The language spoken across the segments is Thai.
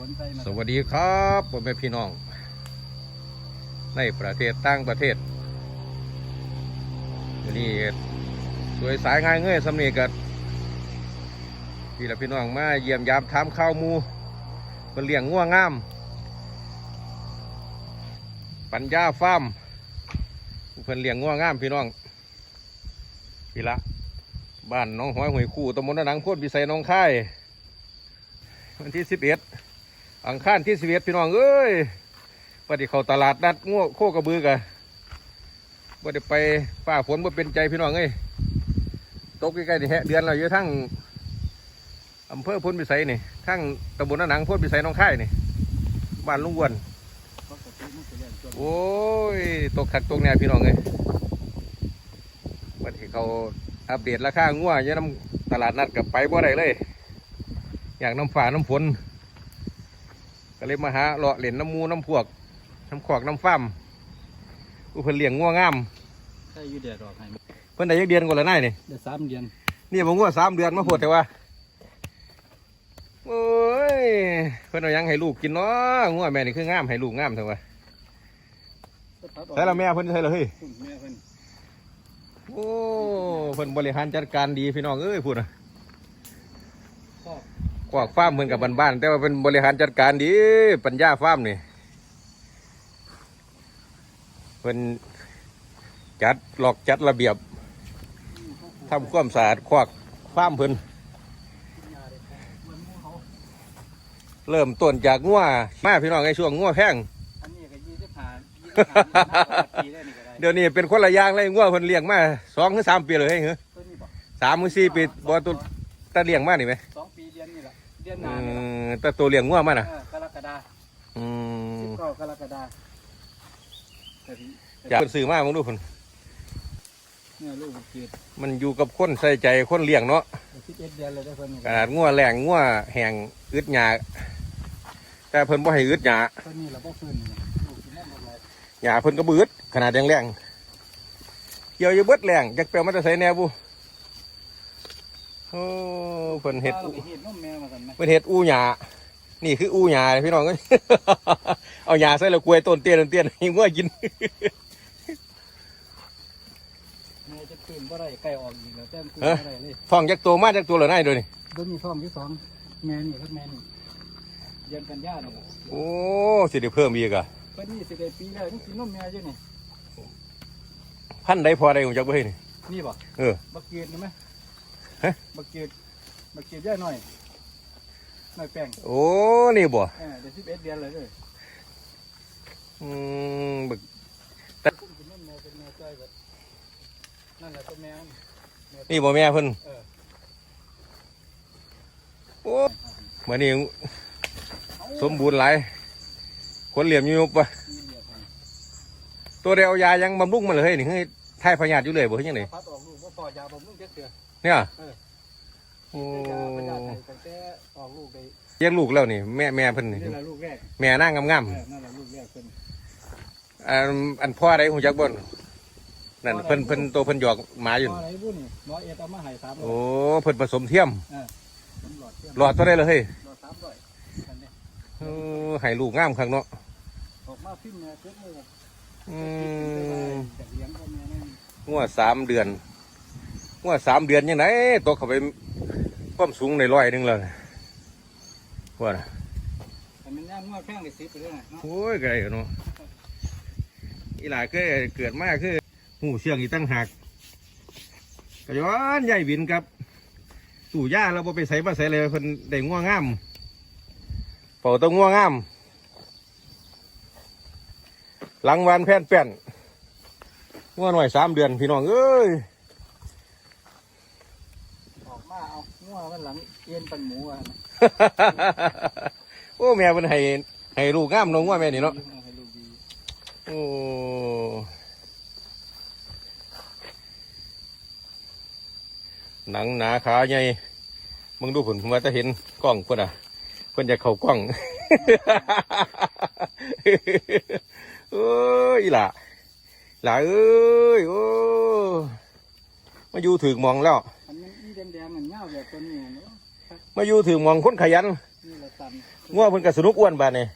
สวัสดีครับพ่อแม่พี่น้อง ในประเทศต่างประเทศวันนี้สวยสายง่ายเงยสำเนียกับพี่ละพี่น้องมาเยี่ยมยามถามข้าวมูเป็นเลี้ยงง่วงงาม ปัญญาฟาร์มเพิ่นเลี้ยงง่วงงามพี่น้องพี่ละบ้านน้องห้อยหวยคู่ตำบลนาหนังโพดวิสัยน้องค่ายวันที่สิบเอ็ด อังคารที่สิบเอ็ดพี่น้องเอ้ยปฏิเขาตลาดนัดง่วโคกระบือกะบ่ได้ไปฝ้าฝนบ่เป็นใจพี่น้องเอ้ยตกใกล้ๆนี่แฮะเดือนเราอยู่ทั้งอำเภอพ้นพิสัยนี่ทั้งตำบลนาหนังพ้นพิสัยน้องค่ายนี่บ้านลุงวนโอ้ยตกขักตกแน่พี่น้องเอ้ยวันที่เขาอัปเดตราคางัวอยู่น้ำตลาดนัดกับไปบ่ได้เลย อย่างน้ำฝ่าน้ำฝน ก็เลยมาหาเลาะเหรียญน้ำมูน้ำพวกน้ำขวากน้ำฟ้ามอุเพิ่นเลี้ยงงัวงามใช่อยูเดียดออกให้เพิ่นได้ยักเดือนก่อนละนายนี่ได้สามเดือนนี่ผมงัวสามเดือนมาโพดแต่ว่าโอ้ยเพิ่นเอาหยังให้ลูกกินเนาะงัวแม่นี่คืองามให้ลูกงามเถอะวะใส่ละแม่เพิ่นใส่ละเฮ้ยคุณแม่เพิ่นโอ้เพิ่นบริหารจัดการดีพี่น้องเอ้ยพูดนะพ่อก วากฟาร์มเหมือนกับบ้านๆแต่ว่าเป็นบริหารจัดการดีปัญญาฟาร์มนี่เพิ่นจัดหลอกจัดระเบียบทำความสะอาดควักฟาร์มเพิ่นยาเด็กมันเริ่มต้นจากงัวมาพี่น้องในช่วงงัวแพงอันนี้ก็ยี่สิบห้ายี่สิบห้าปีได้นี่ก็ได้เดี๋ยวนี้เป็นคนละอย่างเลยงัวเพิ่นเลี้ยงมาสองถึงสามปีเลยเหรอสามถึงสี่ปีบ่ตัวตาเลี้ยงมานี่ไหม ดือนหอืน้านี่แหละมแตาตัวเลี้ยงงัวมาน่ะ เออกรกฎาอืสิบมเก้ากรกฎาแต่ที่อยากเพิ่นซื้อมามึงดูเพิ่นเนี่ยลูกมันเกิดมันอยู่กับคนใส่ใจคนเลี้ยงเนาะ สิบเอ็ดเดือนเลยได้เพิ่นนี่ขนาดงัวแรงงัวแห้งอึดหยาแต่เพิ่นบ่ให้อึดหยาเพิ่นนี่เราบ่ฟื้นนี่ลูกกินนั่นอะไรหยาเพิ่นก็บืดขนาดแรงแรงๆเกี่ยวอยู่เบิดแรงจักเปียวมันจะใส่แนวบุ โอ้เพิ่นเฮ็ดเราอูไปเห็ดนมแม่มาสั่นไหมเพิ่นเฮ็ดอูหยานี่คืออูหยาเลยพี่น้องเอ้ยเอาหยาใส่แล้วกล้วยต้นเตี้ยนเตี้ยนให้งัวกินแม่จะตื่นบ่ได้ใกล้ออกอีกแล้วแต้มตื่นเอ้ยบ่ได้เลยท้องจักตัวมาจักตัวเหลือไหนายเดูนี่โดยมีท้องที่สองแม่นี่ครับแม่นี่เดือนกันยาเนี่ยโอ้สิได้เพิ่มอีกอะเพิ่นนี่สิได้ปีแล้วนี่กินนมแม่อยู่นี่พันใดพอได้ของจักบ่เฮ้ยนี่นี่บ่เออบักเกียดนี่ไหม ฮะ บักเกียดบักเกียดย่าหน่อยหน่อยแป้งโอ้ นี่บ่เออเดี๋ยวสิบเอ็ดเดือนเลยเลยอืมบึกกินนมแม่เป็นแม่จ้อยเบิดนั่นแหละเป็นแม่แม่นี่บ่แม่เพิ่นเออโอ้เหมือนนี่สมบูรณ์หลายคนเหลี่ยมอยู่ปะมีเหลียบให้ตัวเดียวยายังบำรุงมันเลยนี่คือทายพญาติอยู่เลยบ่เฮ็ดจังไดพัดออกลูกว่าพอยาบำรุงเจ็ดเสือ เนี่ยเออโอ้ยาเป็นยาไทยตั้งแต่ออกลูกได้เลี้ยงลูกแล้วนี่แม่แม่เพิ่นนี่นี่แหละลูกแรกแม่นางงามเออนั่นแหละลูกแรกเพิ่นๆอันอันพ่อใดฮู้จักบ่นั่นเพิ่นเพิ่นตัวเพิ่นหยอกหมาอยู่หมออะไรบุ้นี่หมอเอตเอามาให้สามร้โอ้อยเพิ่นผสมเทียมผมหลอดเทียมหลอดตัวได้เลยเฮ้ยหลอดสามร้อยอันนี้โอ้ให้ลูกงามคักเนาะออกมาพิมพ์เนี่ยเจ็ดเลยอืมจากเลี้ยงพ่อแม่นี่งัวสามเดือน งัวสามเดือนยังไงตกเข้าไปความสูงในร้อยหนึงแล้วนะว่าน่ะแต่มันย่างงวดแพงได้สิบไปเลยนะเนาะโอ้ยไกลเนาะอีหลาเคยเกิดมาคือหูเชื่องอีตั้งหักกระย้อนใหญ่บินครับสู่ย่าเราบ่ไปใส่มาใส่เลยเพิ่นได้ง่วงงามเป่าต้องง่วงงามหลังวันแผ่นแป้นง่วงหน่อยสามเดือนพี่น้องเอ้ย ออก มาเอางัวมันหลังเอ็นปันหมูอะโอ้แม่เป็นให้ให้ลูกงามน้องง่วแม่นี่เนาะโอ้หนังหนาขาใหญ่มึงดูผลผมว่าจะเห็นกล้องเพื่อนอะเพื่อนจะเข้ากล้องโอ้ยล่ะล่ะเอ้ยโอ้มาอยู่ถึงมองแล้วอัน แดงๆมันเงาแบบตัวนี้เนาะมาอยู่ถึงหมองคนขยันนี่แหละตันงัวเพิ่นก็สนุกอ้วนบาดนี่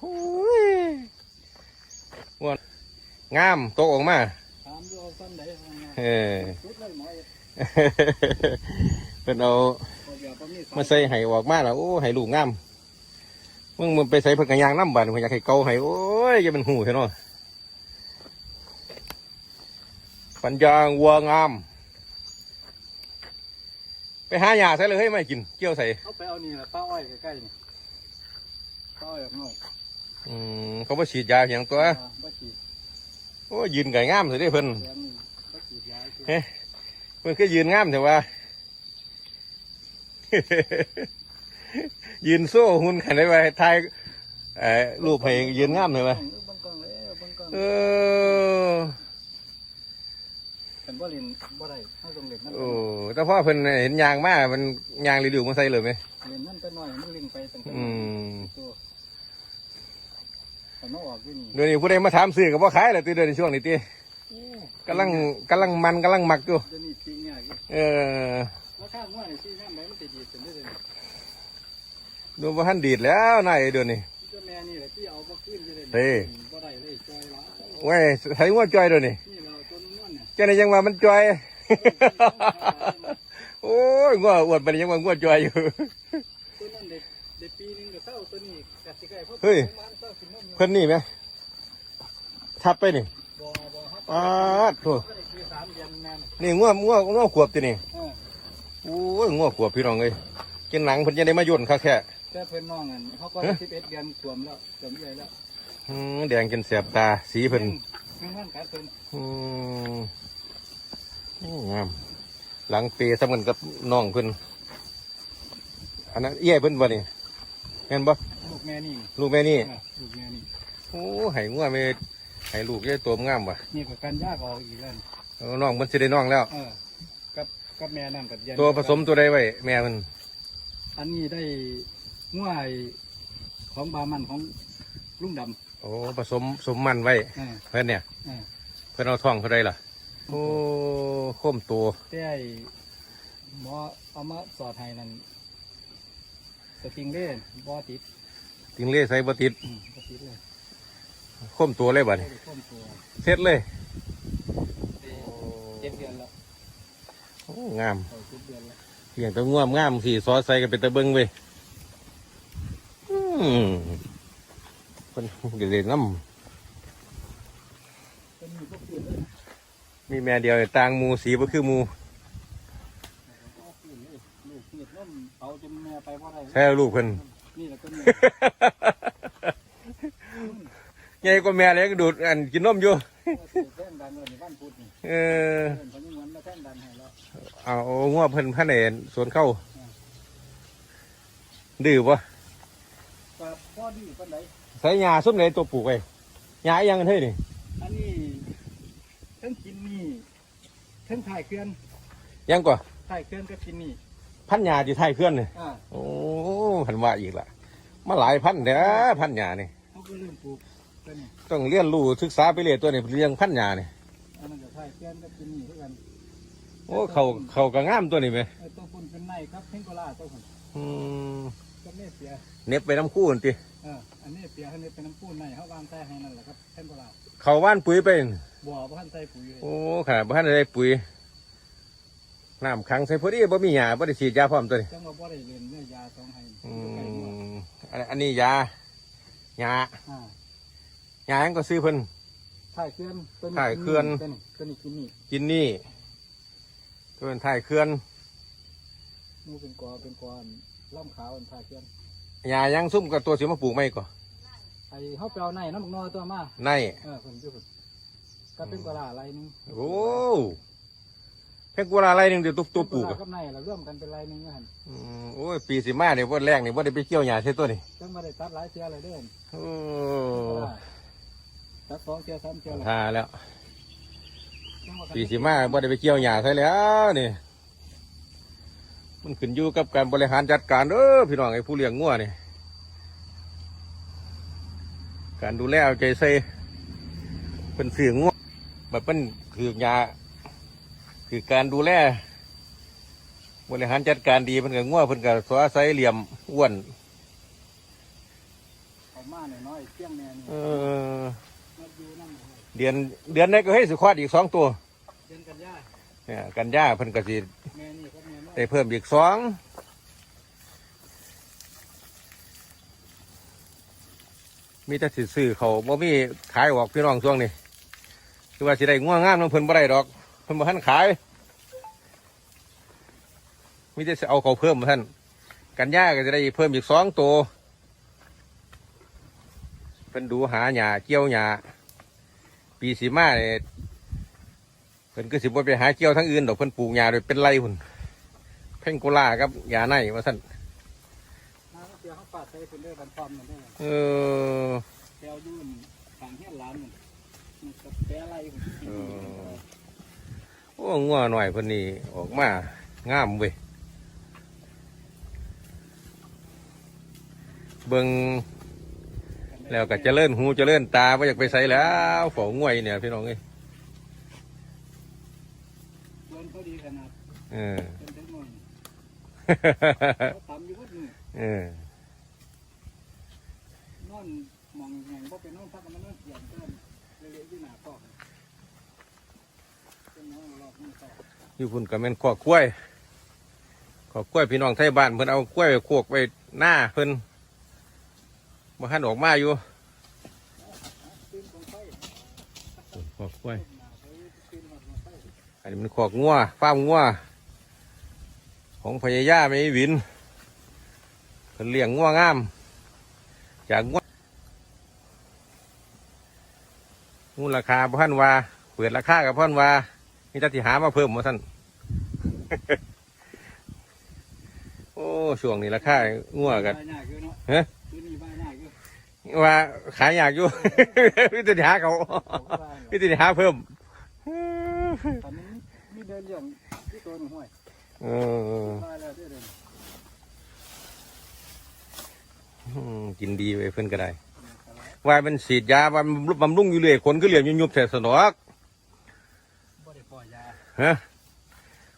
โอ้ยงัวงามโตออกมาถามอยู่เอาซ้ำไหนทางนั้นเออสุดเลยหมอเอ็ดเพิ่นเอาพอเดี๋ยวบ่มีสายมาใส่ไห้ออกมาแล้วโอ้ไห้ลูกงามมึงมันไปใส่เพิ่นกระยางน้ำบาดเพิ่นอยากให้เกาไห้โอ้ยอย่าเป็นหูเห็นเนาะปัญญาวัวงาม ไปหาหญ้าใส่เลยเฮ้ยไม่กิน เกี่ยวใส่เอาไปเอานี่แหละป้าอ้อยใกล้ๆนี่ป้าอ้อยออกนอกอืมเขาบ่ฉีดยาอย่างตัวอ่าบ่ฉีดโอ้ยยืนไก่งามเลยเด้เพิ่นแถมนี่บ่ฉีดยาคือเฮ้เพิ่นก็ยืนงามแต่ว่า ยืนโซ่หุ่นขันได้ไว้ทายเอ่อรูปให้ยืนงามเลยว่าเบิ่งกล้องเลยเบิ่งกล้องเออ เป็นบ่เล่นบ่ได้เฮาต้องเล่นมันโอ้แต่พ่อเพิ่นเห็นยางมามันยางรีดิวมาใส่เลยไหม เล่นมันแต่น้อยมันเล่นไปตั้งแต่อืม ตัวแต่มันออกอยู่นี่เดี๋ยวนี้ผู้ใดมาถามซื้อกับพ่ขายเลยตีเดือนช่วงนี้ตีกำลังกำลังมันกำลังหมักอยู่เดี๋ยวนี้ปีงยากอยู่เออราคาหม้อนี่สิแม่นไหนมันจะดีขึ้นได้อเลยดูว่าท่านดีดแล้วนายเดือนนี้เจ้าแม่นี่แหละที่เอาบ่ขึ้นอยู่เลยเด้ บ่ได้เลยจอยหละไว้ใส่หัวจอยเดือนนี้นี่ จ้าไหนยังว่ามันจอย โอ้ยงัวอวดไปยังว่างัวจอยอยู่ต้นนั้นเด็กเด็กปีหนึงก็เท่าตัวนี้กัสิไก่เพราะเฮ้ยประมาณเท่าสิบนมอยู่เพิ่นนี่ไหมทับไปนี่บ่บ่ครับอ้าดโถ่ก็ได้คือสามเดือนแม่นนี่งัวงัวงัวขวบตีนี่เออโอ้ยงัวขวบพี่น้องเอ้ยกินหนังเพิ่นจะได้มาย่นคักแค่แต่เพิ่นน้องอันเขาก็เอ๊ะสิบเอ็ดเดือนสวมแล้วสวมใหญ่แล้วอืมแดงจนแสบตาสีเพิ่น แม่งมันกัดเพิ่นอืมโอ้ งาม หลังเปสำกันกับน้องเพิ่นอันนั้นเอี้ยเพิ่นบ่นี่เห็นบ่ลูกแม่นี่ลูกแม่นี่เออลูกแม่นี่โอ้ให้งัวแม่ให้ลูกยายตัวงามว่ะนี่ก็กันยากออกอีกแล้วเอาน้องมันสิได้น้องแล้ว เออกับกับแม่นั่นกับยันตัวผสมตัวใดไว้แม่มันอันนี้ได้ง่วยของบามันของลุงดโอ้ผสมสมมันไว้ำเออเพื่อนเนี่ย เออเพื่อนเอาท้องเขาได้ล่ะ โอ้โค้มตัวแต่ไอ้หมอเอามาสอดให้นั่นสติงเล่นบอติดติงเล่ใส่บติดอืมบอติดเลยโค้มตัวเลยบ่ไม่นี่ได้ข้มตัวเสร็จเลยเจ็ดเดือนแล้วโอ้งามเอาเจ็ดเดือนแล้วเพียงแต่ง่วมงามสี่ซอสใส่กันเป็นตะเบิงเว้ยอืมเป็นเด็ดๆน้เป็นมีพวกเปลี่ยนเลยำ มีแม่เดียวเนี่ยต่างหมูสีบ่คือหมูเอาเปลี่ยนเลยลูกเปลี่ยนน้ำเอาจนแม่ไปเพราะอะไรใช่ลูกเพิ่นนี่แหละก็นี่ใหญ่กว่าแม่เลยก็ดูดอันกินนมอยู่แท่นดันเลยในบ้านพุทธนี่เออเพื่อนเขายังเหมือนมาแท่นดันให้แล้วเอาง่วเพิ่นพันเอนสวนเข้า ดื้อปะก็พ่อดีปันไหนใส่ยาซุปไหนตัวปลูกไว้ยาอีหยังกันเฮ้ยนี่อันนี้ทั้งกินนี่ ทั้งถ่ายเคลื่อนยังกว่าถ่ายเคลื่อนก็กินนี่พันยาที่ไทยเคลื่อนนี่อ่าโอ้พันว่าอีกละมาหลายพันเด้อพันยานี่เขาก็เริ่มปลูกตัวนี้ต้องเรียนรู้ศึกษาไปเรื่อยตัวนี้เรื่องพันยานี่อันนั้นก็ถ่ายเคลื่อนก็กินนี่ด้วยกันโอ้เขาเขาก็งามตัวนี้ไหมเออตัวปุ่นเป็นในครับเพ่งโกลาตัวปุ่นอืมก็เนเปียเหน็บไปน้ำคู่นั่นติเอออันนี้เปียเขาเนี่ยเป็นน้ำปูนในเขาวางใต้ให้นั่นแหละครับเพ่งโกลาเขาว่านปุ๋ยไปนั่น บัวบ้านใต้ปุ๋ยเลยโอ้ขนาดบ้านได้ปุ๋ยน้ำขังใส่พอดีบ่มีหยาบ่ได้ฉีดยาพร้อมตัวนี้จังว่าบ่ได้เรียนเนื้อยาสองให้อืไก่หมดมอันอันนี้ยาหยาอ่าหยาหยังก็ซื้อเพิ่น ถ่ายเคลื่อนตัวถ่ายเคลื่อน ตัวนี้ตัวนี้กินนี่กินนี่ตัวเป็นถ่ายเคลื่อนมูเป็นกอเป็นกอล่ำขาวอันถ่ายเคลื่อนหยายังซุ่มกับตัวสิมาปลูกไม่ก่อไอ้เขาไปเอาในน้ำบักนอตัวมาใน เออผมจะฝึก ก็เป็นกระลาอะไรนึงโอ้เพ่งกุลาอะไรหนึ่งเดี๋ยวตัวตัวปลูกเป็นอะกะลากับในเราร่วมกันเป็นไรนึงก็หันอืมโอ้ยปีสิมาเนี่ยวันแรกนี่ว่าได้ไปเกี่ยวหยาใช่ตัวนี่จังมาได้ตัดหลายเทียเลยเด้อนโอ้ตัดสองเทียสามเทียเลยท่าแล้ว จังหวะปีสิมาว่าได้ไปเกี่ยวหยาใช่แล้วนี่ มันขึ้นอยู่กับการบริหารจัดการเด้อพี่น้องไอ้ผู้เลี้ยงงัวนี่ การดูแลเอาใจใส่เป็นเสื่องงัว แบบเป็นคือยาคือการดูแลบริหารจัดการดีเพิ่นก็งัวเพิ่นก็สวาใสเหลี่ยมอ้วนมาหน่อยน้อยเที่ยงแม่นี่เออมาอยู่นั่นเลยเดือนเดือนนี้ก็ให้สิคลอดอีกสองตัวเดือนกันยาเนี่ยกันยาเพิ่นก็สิแม่นี่ก็แม่น้อยได้เพิ่มอีกสองมีแต่สิซื้อเขาบ่มีขายออกพี่น้องช่วงนี้ คือว่าสิได้ง่วงงามน้องเพิ่นบ่ได้ดอกเพิ่นบ่ทันขายมีแต่สิเอาเขาเพิ่มมาท่านกันยาก็จะได้เพิ่มอีกสองตัวเพิ่นดูหาหญ้าเกี่ยวหญ้าปีสีมาเนี่ยเพิ่นก็สิบ่ไปหาเกี่ยวทั้งอื่นดอกเพิ่นปลูกหญ้าโดยเป็นไรพุ่นเพ่งโกลากับหญ้าในว่าท่านน้ำเสียเขาปาดใส่เป็นเรื่องบันทอ แกอะไรโอ้งัวหน่อยพนนี่ออกมางามเว้ยเบิงแล้วก็จะเจริญหูจะเจริญตาไม่อยากไปใส่แล้วฝองวยเนี่ยพี่น้องเอ้ยเงินเขาดีขนาดเออเป็นทั้งหมอยู่วัดนี่เออนอนมองแหงบ่เป็นนอนพักมันนอนเขียนเพิ่ม เละๆที่หนาพ่อเป็นน้องรอบนี้ต่ออยู่พุ่นก็แม่นขอกกล้วยขอกกล้วยพี่น้องไทยบ้านเพิ่นเอากล้วยไปโขกไปหน้าเพิ่นมาหันออกมาอยู่ขอกล้วยอันนี้มันขอกงัวฟาร์มงัวของพญายาไม่วินเพิ่นเลี้ยงงัวงามจากงัว มูลราคาพันว่าเปิดราคากับพันว่ามีแต่ที่หามาเพิ่มมาท่านโอ้ช่วงนี้ราคางัวกันเฮ้ยว่าขายอยากอยู่มีแต่ที่หาเขามีแต่ที่หาเพิ่มตอนนี้มีเดินเรื่องที่ตัวหนึ่งห้วยเออบ้าเด้อเดินอืมกินดีไปเพิ่นก็ได้ ว่ามันฉีดยาว่ามันบำรุงอยู่เลยคนก็เหลี่ยมยุบๆแต่สนอกบ่ได้ปล่อยยาฮะ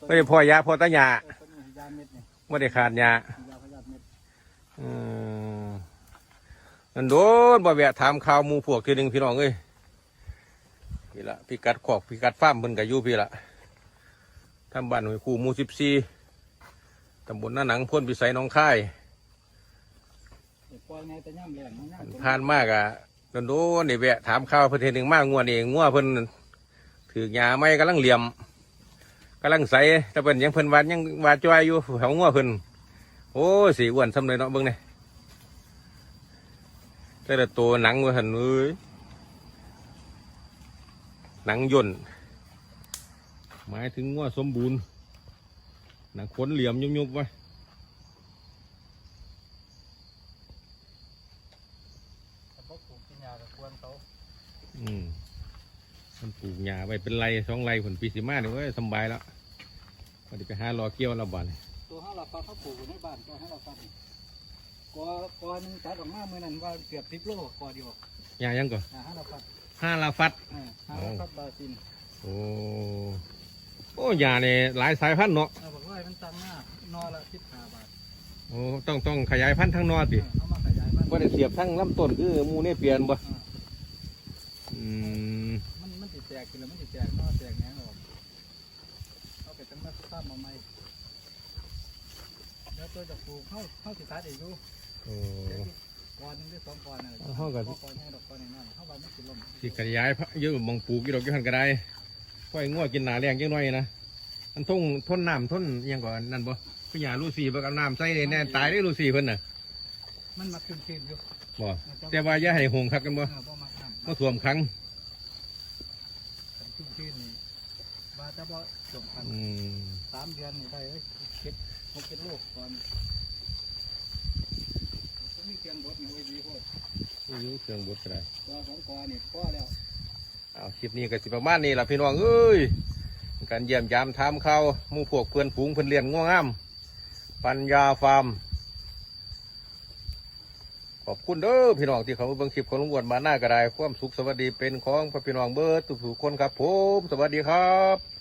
ไม่ได้พอยาพอแตายาเออต้นนี้ยาเม็ดนี่ไม่ได้ขาดยายาพยาธิเม็ดอืมนั่นโดนบ่แวะถามข่าวหมูพวกทีหนึ่งพี่น้องเอ้ยพี่ละพี่กัดขอกพี่กัดฟาร์มเพิ่นก็อยู่พี่ละทำบ้านหอยคู่หมู่สิบสี่ตำบลหน้าหนังพ้นพิสัยหน้องค่ายเดี๋ยว ปล่อยไงแต่ย่ำแรงย่ำผ่านมากอะโดนโดนได้แวะถามข่าวเพิ่นเทอหนึ่งมากงวนี่งัวเพิ่นถือยาไม่กำลังเหลี่ยมกำลังใสแต่เพิ่นยังเพิ่นวาดยังวาจ้อยอยู่แถวงัวเพิ่นโอ้สีอ้วนซ้ำเลยเนาะเบิ่งเนี่ยแต่ละตัวหนังว่าหันเอ้ยหนังย่นหมายถึงงัวสมบูรณ์หนังขนเหลี่ยมยุบๆไว้ แต่พวกปลูกกินยากับควรเขา อืมมันปลูกหญ้าไว้เป็นไรสองไรผลปีสิมาเนี่ยเว้ยสำบายแล้วพอดีไปหารอเกี่ยวแล้วบ้านตัวห้าเราฟังเขาปลูกอยู่ในบ้านตัวห้าเราฟังกอกอหนึงตัดออกมาเมื่อนั้นว่าเกือบสิบโลกอเดียวหญ้ายังก่อนอ่าห้าเราฟังห้าลาฟัดอ่าห้าเราฟังบาซินโอ้โอ้หญ้าเนี่ยหลายสายพันธุ์เนาะเราบอกว่ามันตั้งหน้านอละสิบห้าบาทโอ้ต้องต้องขยายพันธุ์ทั้งนอสิเออเอามาขยายบ้านว่าได้เสียบทั้งลำต้นคือหมูเนี่ยเปลี่ยนบ่ อ่า อืม มัน มันติดแตกกินแล้วมันติดแตกนอแตกแหนงออกเอาไปตั้งมาสร้างมาใหม่แล้วตัวจะปลูกเข้าเข้าสิตัดอีกอยู่โอ้ก้อนหนึงหรือสองก้อนน่ะเอาเข้ากันก้อนใหญ่ดอกก้อนน้อยๆเข้าไปไม่สิลมสิขยายพะเยอะมองปลูกกี่ดอกกี่หันก็ได้ค่อยงัวกินหนาแรงจังน้อยนะมันทนทนน้ำทนอิหยังก่อนนั่นบ่คือหญ้าลูซี่เบิ่งเอาน้ำใส่เลยแน่ตายได้ลูซี่เพิ่นน่ะมันมาขึ้นขึ้นอยู่บ่แต่ว่าอย่าให้หงคักกันบ่เออบ่มาน้ำมาท่วมครั้ง ขึ้นขึ้นนี่ บาจะบ่จมกันอืมสามเดือนนี่ได้เลยเก็บหกเก็บลูกก่อนก็มีเกียงบดนี่ไว้ดีโพดอยู่เครื่องบดก็ได้ตัวสองกอนี่พอแล้ว เอาคลิปนี้ก็สิประมาณนี้ล่ะพี่น้องเอ้ยการเยี่ยมยามถามข่าวหมู่พวกเพื่อนฝูงเพิ่นเลี้ยงง่วงงาม ปัญญาฟาร์มขอบคุณเด้อพี่น้องที่เขามาเบิ่งคลิปของลุงอ้วนมาหน้าก็ได้ความสุขสวัสดีเป็นของพระพี่น้องเบิร์ดทุกๆคนครับผม สวัสดีครับ